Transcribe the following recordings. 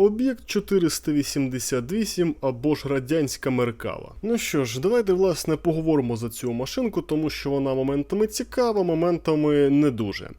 Об'єкт 488 або ж радянська меркава. Ну що ж, давайте власне поговоримо за цю машинку, тому що вона моментами цікава, моментами не дуже.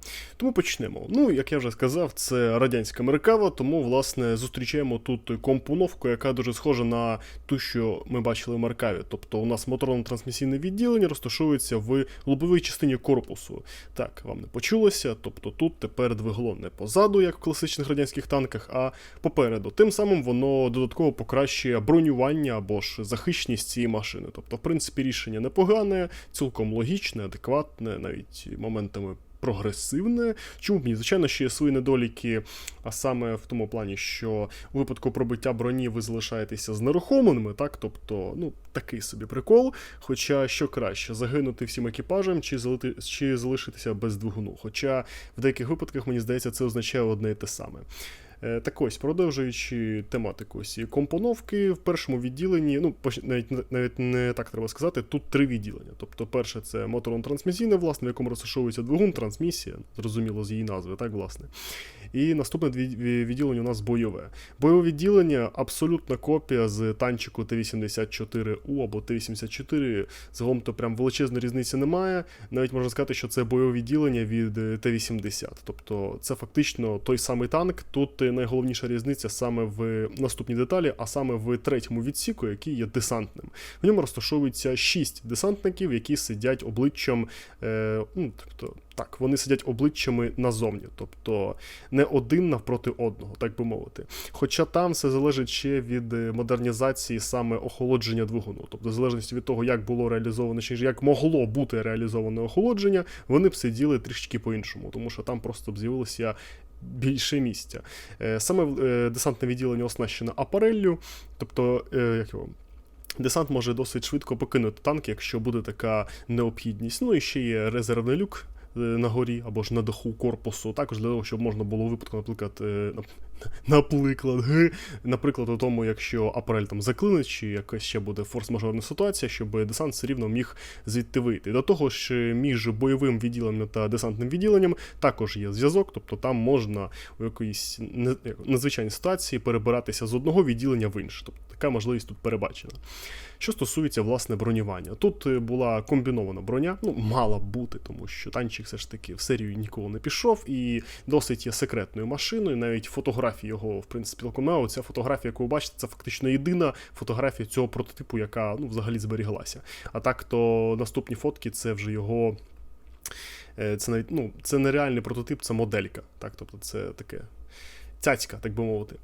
Тому почнемо. Ну, як я вже сказав, це радянська меркава, тому власне зустрічаємо тут компоновку, яка дуже схожа на ту, що ми бачили в меркаві. Тобто у нас моторно-трансмісійне відділення розташовується в лобовій частині корпусу. Так, вам не почулося, тобто тут тепер двигло не позаду, як в класичних радянських танках, а попереду. Тим самим воно додатково покращує бронювання або ж захищеність цієї машини. Тобто, в принципі, рішення непогане, цілком логічне, адекватне, навіть моментами. Прогресивне, чому б ні? Звичайно, що є свої недоліки, а саме в тому плані, що у випадку пробиття броні ви залишаєтеся знерухомленими, так? Тобто, ну, такий собі прикол. Хоча що краще, загинути всім екіпажем чи, залити, чи залишитися без двигуну. Хоча в деяких випадках, мені здається, це означає одне і те саме. Е, Так ось, продовжуючи тематику ось компоновки, в першому відділенні, ну навіть навіть не так треба сказати, тут три відділення. Тобто, перше це моторно-трансмісійне, власне, в якому розташовується двигун, трансмісія, зрозуміло з її назви, так, власне. І наступне відділення у нас бойове. Бойове відділення абсолютна копія з танчику Т-84У або Т-84. Загалом то прям величезної різниці немає. Навіть можна сказати, що це бойове відділення від е, Т-80. Тобто це фактично той самий танк. Тут найголовніша різниця саме в наступній деталі, а саме в третьому відсіку, який є десантним. В ньому розташовується шість десантників, які сидять обличчям. Е, ну, тобто, так, вони сидять обличчями назовні, тобто не один навпроти одного, так би мовити. Хоча там все залежить ще від е, модернізації саме охолодження двигуну. Тобто, в залежності від того, як було реалізовано, чи як могло бути реалізоване охолодження, вони б сиділи трішки по-іншому, тому що там просто б з'явилося. Більше місця. Е, Саме е, десантне відділення оснащено апареллю, тобто, е, як його, Десант може досить швидко покинути танк, якщо буде така необхідність. Ну і ще є резервний люк на горі або ж на даху корпусу, також для того, щоб можна було випадку, наприклад, нап- наприклад, наприклад, у тому, якщо апарель там заклинить, чи якась ще буде форс-мажорна ситуація, щоб десант все рівно міг звідти вийти. До того ж, між бойовим відділенням та десантним відділенням також є зв'язок, тобто там можна у якоїсь надзвичайній ситуації перебиратися з одного відділення в інше. Тобто така можливість тут перебачена. Що стосується власне бронювання, тут е, була комбінована броня, ну мала б бути, тому що танчик все ж таки в серію ніколи не пішов і досить є секретною машиною. Навіть фотографії його, в принципі, Локомео, ця фотографія, яку ви бачите, це фактично єдина фотографія цього прототипу, яка ну, взагалі зберіглася. А так то наступні фотки це вже його. е, Це навіть ну, це не реальний прототип, це моделька. Так, тобто це таке цяцька, так би мовити.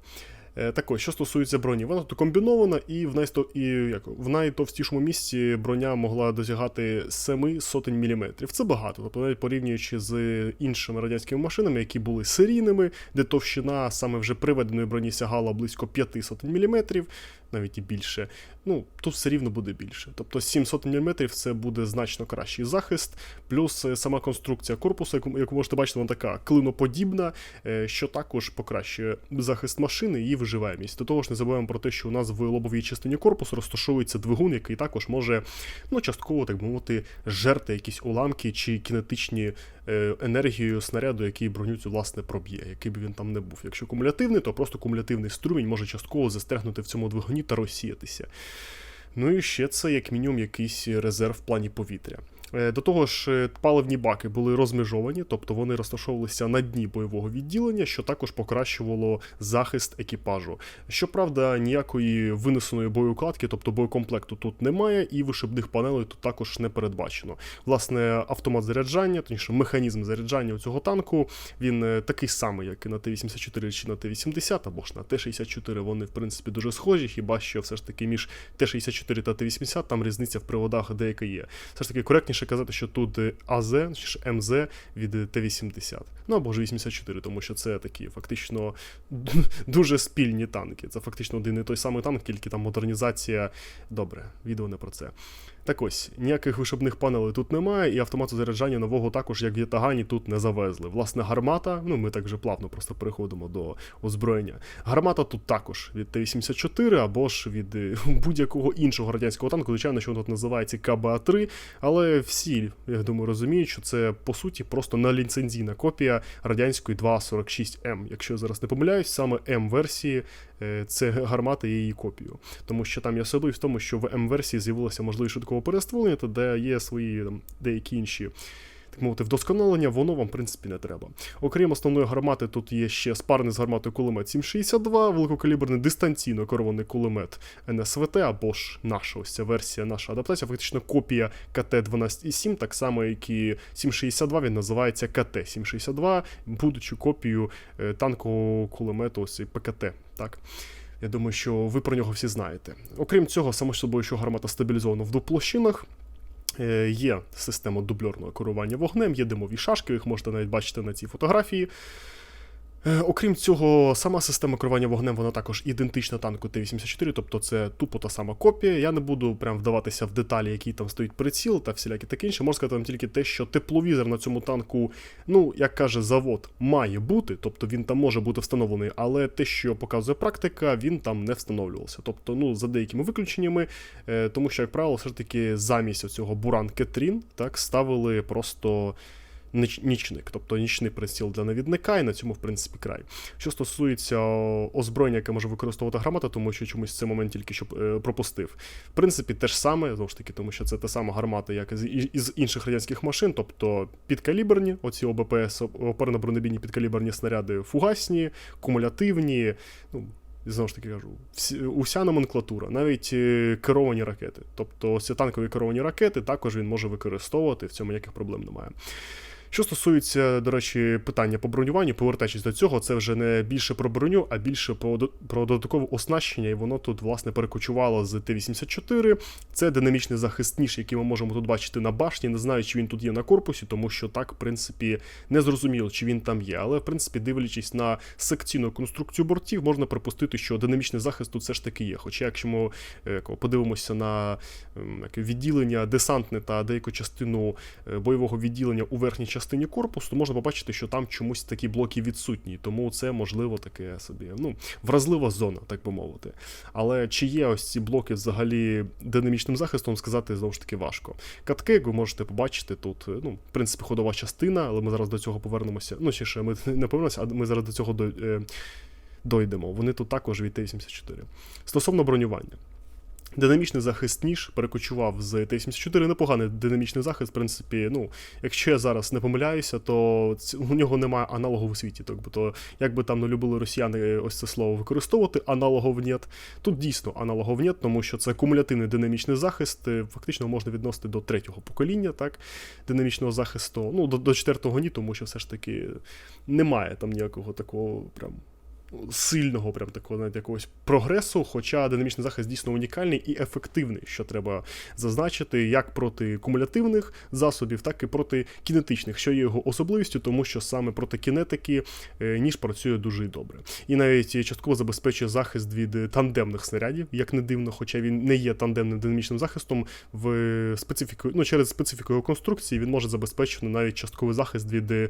Е, Так ось, що стосується броні, вона тут комбінована, і в, найсто, і як, в найтовстішому місці броня могла досягати 7 сотень міліметрів. Це багато. Тобто, навіть порівнюючи з іншими радянськими машинами, які були серійними, де товщина саме вже приведеної броні сягала близько 5 сотень міліметрів, навіть і більше. Ну, тут все рівно буде більше. Тобто 7 сотень міліметрів це буде значно кращий захист, плюс е, сама конструкція корпусу, яку, яку можете бачити, вона така клиноподібна, е, що також покращує захист машини і виживаємість. До того ж, не забуваємо про те, що у нас в лобовій частині корпусу розташовується двигун, який також може ну, частково, так мовити, жерти якісь уламки чи кінетичні е, енергію снаряду, який броню цю власне проб'є, який би він там не був. Якщо кумулятивний, то просто кумулятивний струмінь може частково застрягнути в цьому двигуні та розсіятися. Ну і ще це як мінімум якийсь резерв в плані повітря. Е, До того ж, е, паливні баки були розмежовані, тобто вони розташовувалися на дні бойового відділення, що також покращувало захист екіпажу. Щоправда, ніякої винесеної боєукладки, тобто боєкомплекту тут немає, і вишибних панелей тут також не передбачено. Власне, автомат заряджання, точніше, механізм заряджання у цього танку, він е, такий самий, як і на Т-84 чи на Т-80, або ж на Т-64. Вони, в принципі, дуже схожі, хіба що все ж таки між Т-64 та Т-80 там різниця в приводах деяка є. Все ж таки коректніше казати, що тут е, АЗ чи МЗ від е, Т-80. Ну або ж 84, тому що це такі фактично дуже спільні танки. Це фактично один і той самий танк, тільки там модернізація. Добре, відео не про це. Так ось, ніяких вишибних панелей тут немає, і автомату заряджання нового також, як в Ятагані, тут не завезли. Власне, гармата, ну ми так вже плавно просто переходимо до озброєння. Гармата тут також від Т-84 або ж від е, будь-якого іншого радянського танку. Звичайно, що він тут називається КБА-3, але всі, я думаю, розуміють, що це по суті просто наліцензійна копія радянської 246М. Якщо я зараз не помиляюсь, саме М-версії е, це гармата є її копією. Тому що там є особливість в тому, що в М-версії з'явилася можливість швидкого перестволення, та де є свої там, деякі інші мовити, вдосконалення, воно вам, в принципі, не треба. Окрім основної гармати, тут є ще спарний з гарматою кулемет 762, великокаліберний дистанційно керований кулемет НСВТ, або ж наша ось ця версія, наша адаптація, фактично копія КТ-12,7, так само, як і 762, він називається КТ-762, будучи копією е, танкового кулемету ось ПКТ. Так. Я думаю, що ви про нього всі знаєте. Окрім цього, само собою, що гармата стабілізована в двох площинах. Е, Є система дубльорного керування вогнем, є димові шашки, їх можете навіть бачити на цій фотографії. Е, Окрім цього, сама система керування вогнем вона також ідентична танку Т-84, тобто це тупо та сама копія. Я не буду прям вдаватися в деталі, який там стоїть приціл та всілякі таке інше. Можу сказати вам тільки те, що тепловізор на цьому танку, ну, як каже завод, має бути, тобто він там може бути встановлений, але те, що показує практика, він там не встановлювався. Тобто, ну, за деякими виключеннями, е, тому що, як правило, все ж таки замість цього Буран Кетрін так ставили просто ніч- нічник, тобто нічний приціл для навідника, і на цьому, в принципі, край. Що стосується озброєння, яке може використовувати гармата, тому що чомусь цей момент тільки що е, пропустив. В принципі, те ж саме, знову ж таки, тому що це та сама гармата, як із, із інших радянських машин, тобто підкаліберні, оці ОБПС, оперно-бронебійні підкаліберні снаряди, фугасні, кумулятивні. Ну, і знову ж таки кажу, уся номенклатура, навіть е, керовані ракети. Тобто ці танкові керовані ракети також він може використовувати, в цьому ніяких проблем немає. Що стосується, до речі, питання по бронюванню, повертаючись до цього, це вже не більше про броню, а більше про, про додаткове оснащення, і воно тут, власне, перекочувало з Т-84. Це динамічний захист ніж, який ми можемо тут бачити на башні. Не знаю, чи він тут є на корпусі, тому що так, в принципі, не зрозуміло, чи він там є. Але, в принципі, дивлячись на секційну конструкцію бортів, можна припустити, що динамічний захист тут все ж таки є. Хоча, якщо ми е, подивимося на ем, відділення десантне та деяку частину е, бойового відділення у верхній частині корпусу, то можна побачити, що там чомусь такі блоки відсутні. Тому це можливо таке собі ну, вразлива зона, так би мовити. Але чи є ось ці блоки взагалі динамічним захистом, сказати знову ж таки важко. Катки, як ви можете побачити, тут, ну, в принципі, ходова частина, але ми зараз до цього повернемося. Ну, ще ще ми не повернемося, а ми зараз до цього е, дойдемо. Вони тут також від Т-84. Стосовно бронювання. Динамічний захист ніж перекочував з Т-74. Непоганий динамічний захист, в принципі, ну, якщо я зараз не помиляюся, то у нього немає аналогу в світі. Так, то як би там не любили росіяни ось це слово використовувати, аналогов нет. Тут дійсно аналогов нет, тому що це кумулятивний динамічний захист. е, Фактично можна відносити до третього покоління, так, динамічного захисту. Ну, до, до четвертого ні, тому що все ж таки немає там ніякого такого прям сильного, прям такого навіть якогось прогресу, хоча динамічний захист дійсно унікальний і ефективний, що треба зазначити, як проти кумулятивних засобів, так і проти кінетичних, що є його особливістю, тому що саме проти кінетики е, ніж працює дуже добре. І навіть частково забезпечує захист від тандемних снарядів, як не дивно, хоча він не є тандемним динамічним захистом, в специфіку, ну, через специфіку його конструкції він може забезпечити навіть частковий захист від е,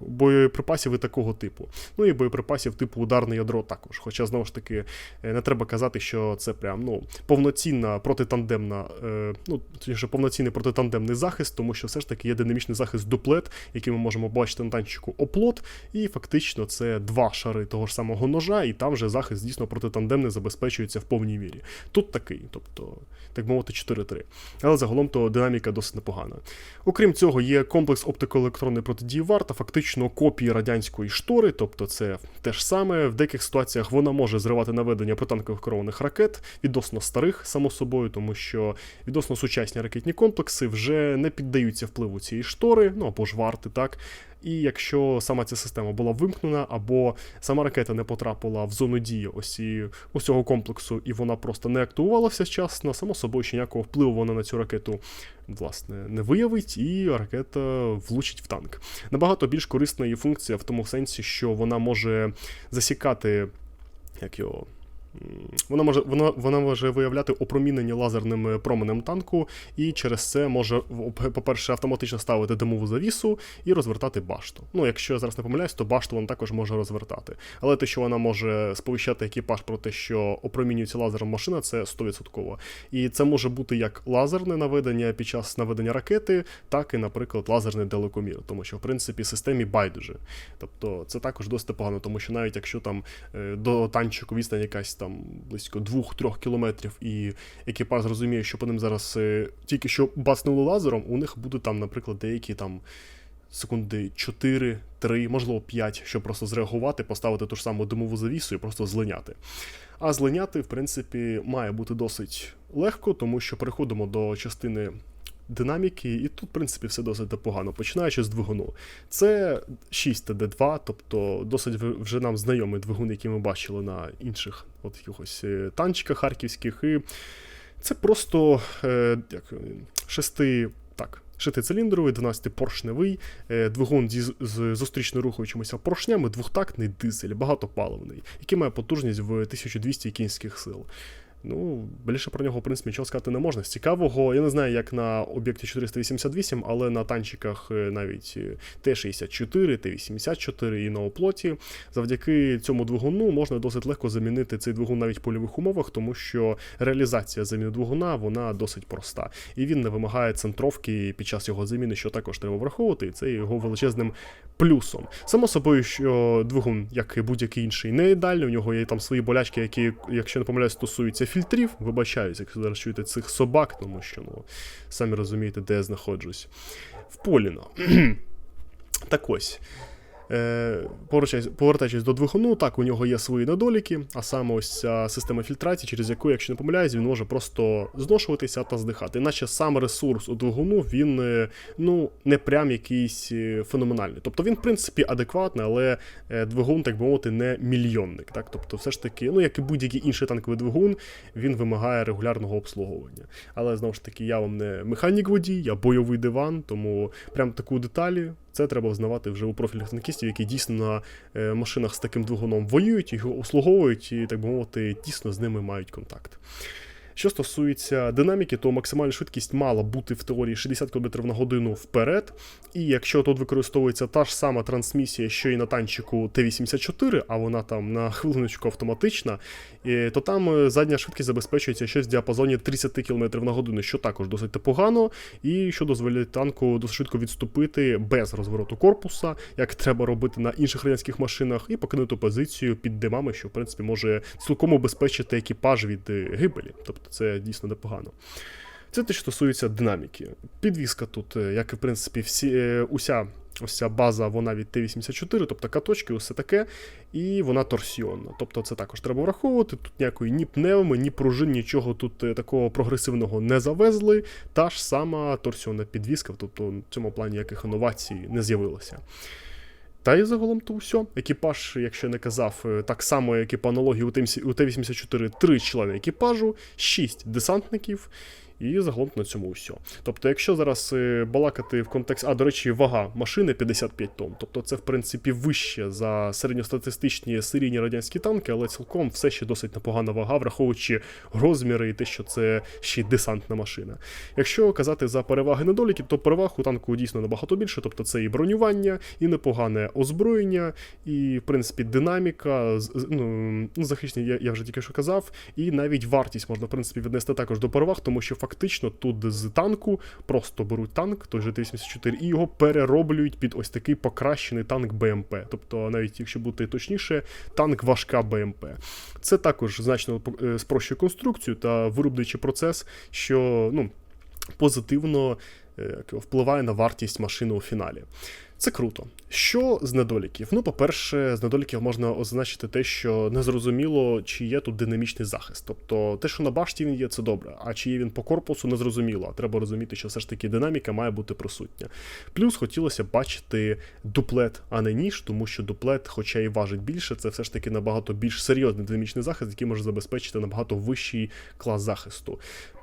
боєприпасів і такого типу. Ну і боєприпасів типу ударне ядро також. Хоча, знову ж таки, е, не треба казати, що це прям ну, повноцінна протитандемна, е, ну, точніше, повноцінний протитандемний захист, тому що все ж таки є динамічний захист дуплет, який ми можемо бачити на танчику оплот, і фактично це два шари того ж самого ножа, і там вже захист дійсно протитандемний забезпечується в повній мірі. Тут такий, тобто, так мовити, 4-3. Але загалом то динаміка досить непогана. Окрім цього, є комплекс оптико-електронної протидії ВАР та фактично копії радянської штори, тобто це те ж саме. В деяких ситуаціях вона може зривати наведення протанкових керованих ракет відносно старих, само собою, тому що відносно сучасні ракетні комплекси вже не піддаються впливу цієї штори, ну або ж варти, так. І якщо сама ця система була вимкнена, або сама ракета не потрапила в зону дії ось і ось цього комплексу, і вона просто не активувалася вчасно, само собою, що ніякого впливу вона на цю ракету власне не виявить, і ракета влучить в танк. Набагато більш корисна її функція в тому сенсі, що вона може засікати як його. Вона може, вона, вона може виявляти опромінення лазерним е, променем танку, і через це може, по-перше, автоматично ставити димову завісу і розвертати башту. Ну, якщо я зараз не помиляюсь, то башту вона також може розвертати. Але те, що вона може сповіщати екіпаж про те, що опромінюється лазером машина, це 100%. І це може бути як лазерне наведення під час наведення ракети, так і, наприклад, лазерний далекомір, тому що в принципі системі байдуже. Тобто це також досить погано, тому що навіть якщо там е, до танчику відстань якась там близько 2-3 кілометрів, і екіпаж зрозуміє, що по ним зараз е, тільки що бацнули лазером, у них буде там, наприклад, деякі там. Секунди 4, 3, можливо 5, щоб просто зреагувати, поставити ту ж саму димову завісу і просто злиняти. А злиняти, в принципі, має бути досить легко, тому що переходимо до частини динаміки, і тут, в принципі, все досить непогано, починаючи з двигуну. Це 6 TD2, тобто досить вже нам знайомий двигун, який ми бачили на інших от якихось е, танчиках харківських. І це просто е, як, шести. Так. Шестициліндровий, 12-поршневий, е, двигун зі з зустрічно рухаючимися поршнями, двохтактний дизель, багатопаливний, який має потужність в 1200 кінських сил. Ну, більше про нього, в принципі, нічого сказати не можна. З цікавого, я не знаю, як на об'єкті 488, але на танчиках е, навіть е, Т-64, Т-84 і на оплоті, завдяки цьому двигуну можна досить легко замінити цей двигун навіть в польових умовах, тому що реалізація заміни двигуна вона досить проста. І він не вимагає центровки під час його заміни, що також треба враховувати, і це його величезним плюсом. Само собою, що двигун, як і будь-який інший, не ідеальний, у нього є там свої болячки, які, якщо не помиляюсь, стосуються фільтрів. Вибачаюсь, якщо зараз чуєте цих собак, тому що, ну, самі розумієте, де я знаходжусь. В Поліно. так ось. Е, повертаючись, до двигуну, так, у нього є свої недоліки, а саме ось ця система фільтрації, через яку, якщо не помиляюсь, він може просто зношуватися та здихати. Іначе сам ресурс у двигуну він е, ну, не прям якийсь е, феноменальний. Тобто він, в принципі, адекватний, але двигун, так би мовити, не мільйонник. Так? Тобто, все ж таки, ну як і будь-який інший танковий двигун, він вимагає регулярного обслуговування. Але знову ж таки, я вам не механік водій, я бойовий диван, тому прям таку деталі. Це треба взнавати вже у профільних танкістів, які дійсно на е, машинах з таким двигуном воюють, його обслуговують і, так би мовити, тісно з ними мають контакт. Що стосується динаміки, то максимальна швидкість мала бути в теорії 60 км на годину вперед. І якщо тут використовується та ж сама трансмісія, що і на танчику Т-84, а вона там на хвилиночку автоматична, е, то там е, задня швидкість забезпечується щось в діапазоні 30 км на годину, що також досить непогано, і що дозволяє танку досить швидко відступити без розвороту корпуса, як треба робити на інших радянських машинах, і покинути позицію під димами, що в принципі може цілком убезпечити екіпаж від е, гибелі. Тобто це дійсно непогано. Це те, що стосується динаміки. Підвізка тут, е, як і в принципі, всі, е, уся ось база, вона від Т-84, тобто каточки, усе таке, і вона торсіонна. Тобто це також треба враховувати. Тут ніякої ні пневми, ні пружин, нічого тут е, такого прогресивного не завезли. Та ж сама торсіонна підвізка, тобто в цьому плані ніяких інновацій не з'явилося. Та і загалом то все. Екіпаж, якщо я не казав, е, так само, як і по аналогії у Т- у Т-84, три члени екіпажу, шість десантників. І загалом на цьому все. Тобто, якщо зараз е, балакати в контексті. А, до речі, вага машини 55 тонн. Тобто це, в принципі, вище за середньостатистичні серійні радянські танки, але цілком все ще досить непогана вага, враховуючи розміри і те, що це ще й десантна машина. Якщо казати за переваги недоліки, то переваг у танку дійсно набагато більше. Тобто це і бронювання, і непогане озброєння, і, в принципі, динаміка, ну, ну, захищені, я, вже тільки що казав, і навіть вартість можна, в принципі, віднести також до переваг, тому що фактично тут з танку просто беруть танк, той же Т-84, і його перероблюють під ось такий покращений танк БМП. Тобто, навіть якщо бути точніше, танк важка БМП. Це також значно е, спрощує конструкцію та виробничий процес, що ну, позитивно е, впливає на вартість машини у фіналі. Це круто. Що з недоліків? Ну, по-перше, з недоліків можна означити те, що незрозуміло, чи є тут динамічний захист. Тобто те, що на башті він є, це добре. А чи є він по корпусу, незрозуміло. Треба розуміти, що все ж таки динаміка має бути присутня. Плюс хотілося бачити дуплет, а не ніж, тому що дуплет, хоча і важить більше, це все ж таки набагато більш серйозний динамічний захист, який може забезпечити набагато вищий клас захисту.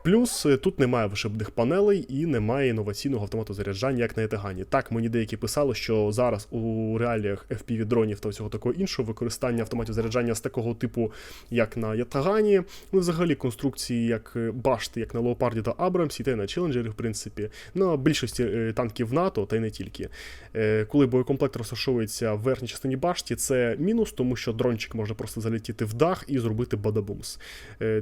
Плюс е, тут немає вишибних панелей і немає інноваційного автомату заряджання, як на Етагані. Так, мені деякі писали, що зараз у реаліях FPV дронів та всього такого іншого використання автоматів заряджання з такого типу, як на Ятагані, ну взагалі конструкції, як е, башти, як на Леопарді та Абрамсі, та й на Челенджері, в принципі, на більшості е, танків НАТО, та й не тільки. Коли боєкомплект розташовується в верхній частині башті, це мінус, тому що дрончик може просто залетіти в дах і зробити бадабумс.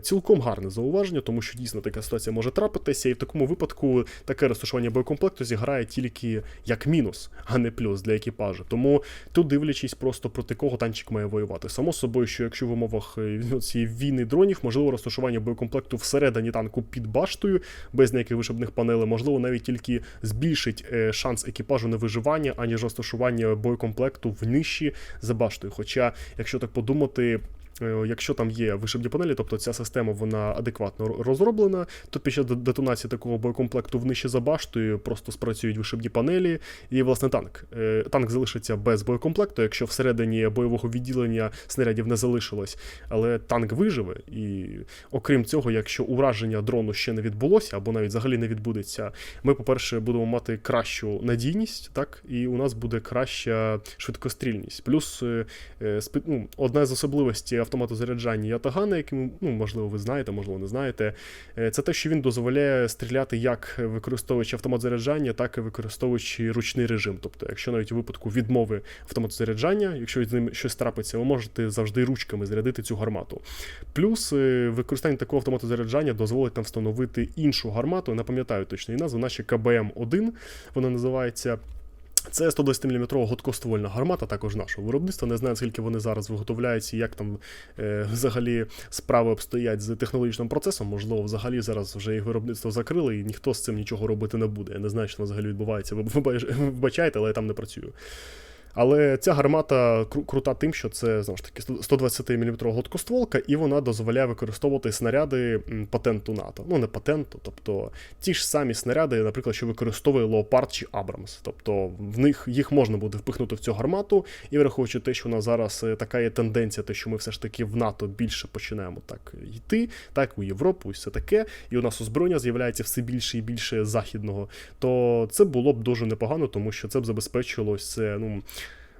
Цілком гарне зауваження, тому що дійсно така ситуація може трапитися, і в такому випадку таке розташування боєкомплекту зіграє тільки як мінус, а не плюс для екіпажу. Тому тут дивлячись просто проти кого танчик має воювати. Само собою, що якщо в умовах е, цієї війни дронів, можливо, розташування боєкомплекту всередині танку під баштою, без ніяких вишибних панелей, можливо, навіть тільки збільшить е, шанс екіпажу на виживання, аніж розташування боєкомплекту в нижчі за баштою. Хоча, якщо так подумати. Е, Якщо там є вишибні панелі, тобто ця система вона адекватно розроблена, то під час детонації такого боєкомплекту внижче за баштою просто спрацюють вишибні панелі, і власне танк. Е, Танк залишиться без боєкомплекту, якщо всередині бойового відділення снарядів не залишилось, але танк виживе. І окрім цього, якщо ураження дрону ще не відбулося, або навіть взагалі не відбудеться, ми, по-перше, будемо мати кращу надійність, так, і у нас буде краща швидкострільність. Плюс е, ну, одна з особливостей автомату заряджання Ятагана, яким, ну, можливо, ви знаєте, можливо, не знаєте, е, це те, що він дозволяє стріляти як використовуючи автомат заряджання, так і використовуючи ручний режим. Тобто, якщо навіть у випадку відмови автомату заряджання, якщо з ним щось трапиться, ви можете завжди ручками зарядити цю гармату. Плюс е, використання такого автомату заряджання дозволить нам встановити іншу гармату. Не пам'ятаю точно її назву, наче КБМ-1 вона називається. Це 120 мм гладкоствольна гармата, також нашого виробництва. Не знаю, скільки вони зараз виготовляються, як там е, взагалі справи обстоять з технологічним процесом. Можливо, взагалі зараз вже їх виробництво закрили, і ніхто з цим нічого робити не буде. Я не знаю, що взагалі відбувається. Ви вибачаєте, але я там не працюю. Але ця гармата кру- крута тим, що це знову ж таки 120 мм гладкостволка, і вона дозволяє використовувати снаряди патенту НАТО. Ну, не патенту, тобто ті ж самі снаряди, наприклад, що використовує Leopard чи Abrams. Тобто в них їх можна буде впихнути в цю гармату, і враховуючи те, що у нас зараз е, така є тенденція, те, що ми все ж таки в НАТО більше починаємо так йти, так у Європу, і все таке, і у нас озброєння з'являється все більше і більше західного, то це було б дуже непогано, тому що це б забезпечило це, ну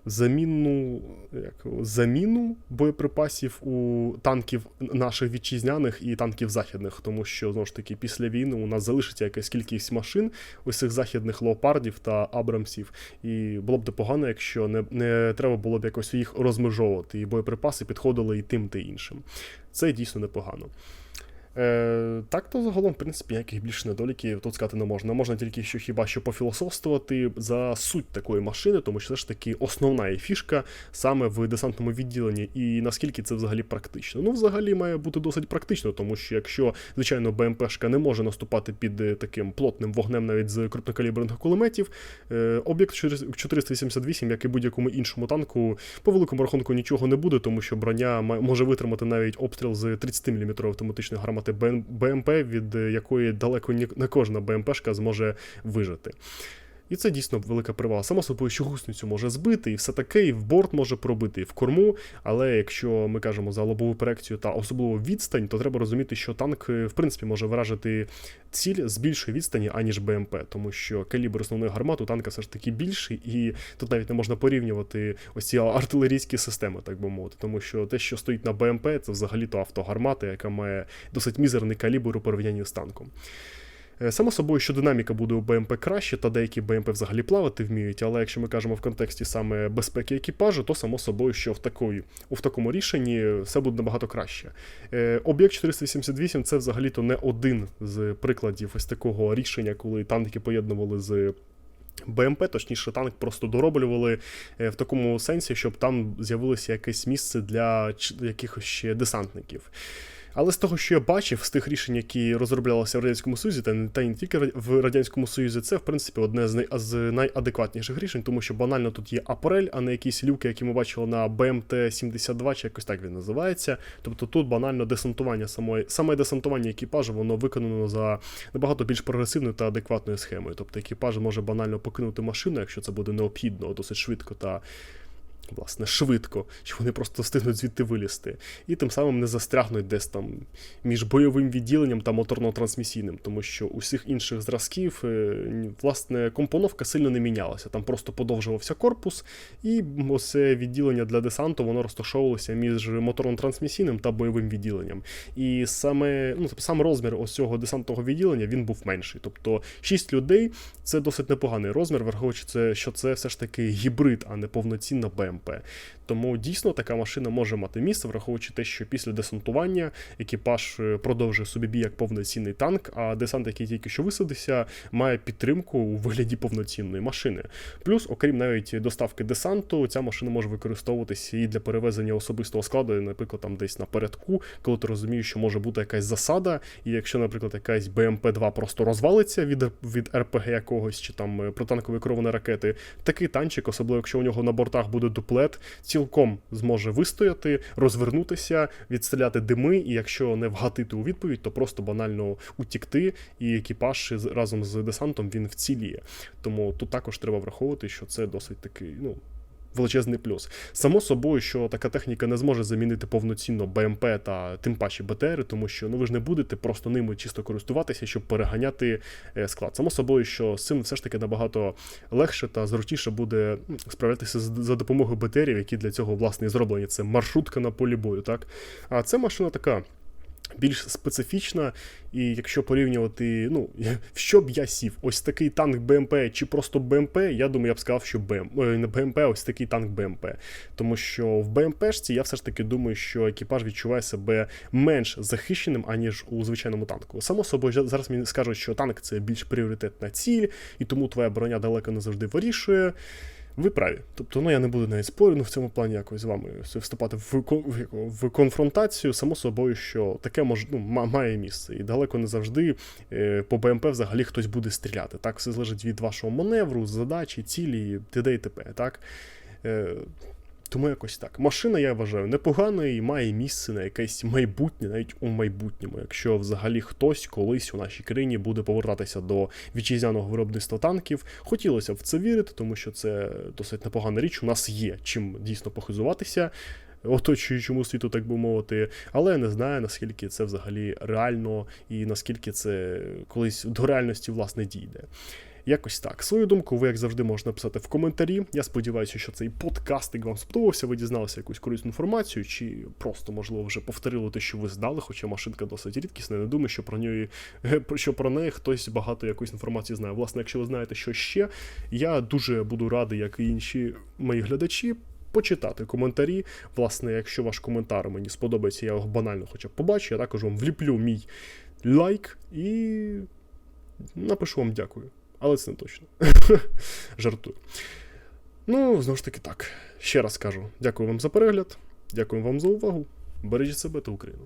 замінну як, заміну боєприпасів у танків наших вітчизняних і танків західних, тому що знову ж таки після війни у нас залишиться якась кількість машин, ось цих західних леопардів та абрамсів. І було б непогано, якщо не, не треба було б якось їх розмежовувати, і боєприпаси підходили і тим, та іншим. Це дійсно непогано. Е, так, то загалом, в принципі, ніяких більше недоліків тут сказати не можна. Можна тільки що хіба що пофілософствувати за суть такої машини, тому що це ж таки основна її фішка саме в десантному відділенні, і наскільки це взагалі практично. Ну, взагалі має бути досить практично, тому що якщо, звичайно, БМПшка не може наступати під е, таким плотним вогнем навіть з крупнокаліберних кулеметів, е, об'єкт 488, як і будь-якому іншому танку, по великому рахунку нічого не буде, тому що броня може витримати навіть обстріл з 30 мм автоматичної гармати БН- БМП, від е, якої далеко не кожна БМПшка зможе вижити. І це дійсно велика перевага. Само собою, що гусеницю може збити, і все таке, і в борт може пробити, і в корму. Але якщо ми кажемо за лобову проекцію та особливо відстань, то треба розуміти, що танк, е, в принципі, може вражити ціль з більшої відстані, аніж БМП, тому що калібр основної гармати танка все ж таки більший, і тут навіть не можна порівнювати ось ці артилерійські системи, так би мовити, тому що те, що стоїть на БМП, це взагалі-то автогармата, яка має досить мізерний калібр у порівнянні з танком. Е, Само собою, що динаміка буде у БМП краще, та деякі БМП взагалі плавати вміють, але якщо ми кажемо в контексті саме безпеки екіпажу, то само собою, що в такої, в такому рішенні все буде набагато краще. Е, Об'єкт 488 це взагалі-то не один з прикладів ось такого рішення, коли танки поєднували з. БМП, точніше, танк просто дороблювали е, в такому сенсі, щоб там з'явилося якесь місце для якихось ще десантників. Але з того, що я бачив, з тих рішень, які розроблялися в Радянському Союзі, та не, та не тільки в Радянському Союзі, це в принципі одне з, най, з найадекватніших рішень, тому що банально тут є апарель, а не якісь люки, які ми бачили на БМТ-72, чи якось так він називається. Тобто тут банально десантування самої саме десантування екіпажу, воно виконано за набагато більш прогресивною та адекватною схемою. Тобто екіпаж може банально покинути машину, якщо це буде необхідно, досить швидко та власне, швидко, що вони просто встигнуть звідти вилізти, і тим самим не застрягнуть десь там між бойовим відділенням та моторно-трансмісійним, тому що у всіх інших зразків, е, власне, компоновка сильно не мінялася. Там просто подовжувався корпус, і оце відділення для десанту воно розташовувалося між моторно-трансмісійним та бойовим відділенням. І саме ну, сам розмір ось цього десантного відділення він був менший. Тобто 6 людей це досить непоганий розмір, враховуючи це, що це все ж таки гібрид, а не повноцінна БМП. Тому дійсно така машина може мати місце, враховуючи те, що після десантування екіпаж е, продовжує собі бій як повноцінний танк, а десант, який тільки що висадився, має підтримку у вигляді повноцінної машини. Плюс, окрім навіть доставки десанту, ця машина може використовуватися і для перевезення особистого складу, наприклад, там десь напередку, коли ти розумієш, що може бути якась засада, і якщо, наприклад, якась БМП-2 просто розвалиться від, від РПГ якогось чи там е, протанкової керованої ракети, такий танчик, особливо якщо у нього на бортах буде дуплет, цілком зможе вистояти, розвернутися, відстріляти дими, і якщо не вгатити у відповідь, то просто банально утікти, і екіпаж разом з десантом він вціліє. Тому тут також треба враховувати, що це досить такий, ну. Величезний плюс. Само собою, що така техніка не зможе замінити повноцінно БМП та тим паче БТРи, тому що ну ви ж не будете просто ними чисто користуватися, щоб переганяти е, склад. Само собою, що з цим все ж таки набагато легше та зручніше буде справлятися за допомогою БТРів, які для цього власне зроблені. Це маршрутка на полі бою, так? А це машина така. Більш специфічна, і якщо порівнювати, ну, що б я сів, ось такий танк БМП чи просто БМП, я думаю, я б сказав, що БМ, не БМП, ось такий танк БМП. Тому що в БМПшці я все ж таки думаю, що екіпаж відчуває себе менш захищеним, аніж у звичайному танку. Само собою, зараз мені скажуть, що танк це більш пріоритетна ціль, і тому твоя броня далеко не завжди вирішує. Ви праві. Тобто, ну я не буду навіть спорити в цьому плані якось з вами вступати в, в, конфронтацію, само собою, що таке мож, ну, має місце. І далеко не завжди е, по БМП взагалі хтось буде стріляти. Так, все залежить від вашого маневру, задачі, цілі, т.д. і т.п. Так? Тому якось так. Машина, я вважаю, непоганою і має місце на якесь майбутнє, навіть у майбутньому, якщо взагалі хтось колись у нашій країні буде повертатися до вітчизняного виробництва танків. Хотілося б в це вірити, тому що це досить непогана річ. У нас є чим дійсно похизуватися. Оточуючому світу, так би мовити, але я не знаю, наскільки це взагалі реально і наскільки це колись до реальності власне дійде. Якось так. Свою думку ви, як завжди, можете написати в коментарі. Я сподіваюся, що цей подкастик вам сподобався, ви дізналися якусь корисну інформацію, чи просто, можливо, вже повторили те, що ви здали, хоча машинка досить рідкісна. Не думаю, що про неї що про неї хтось багато якоїсь інформації знає. Власне, якщо ви знаєте, що ще, я дуже буду радий, як і інші мої глядачі. Почитати коментарі. Власне, якщо ваш коментар мені сподобається, я його банально хоча б побачу, я також вам вліплю мій лайк і напишу вам дякую. Але це не точно. Жартую. Ну, знову ж таки так. Ще раз кажу: дякую вам за перегляд, дякую вам за увагу. Бережіть себе та Україну.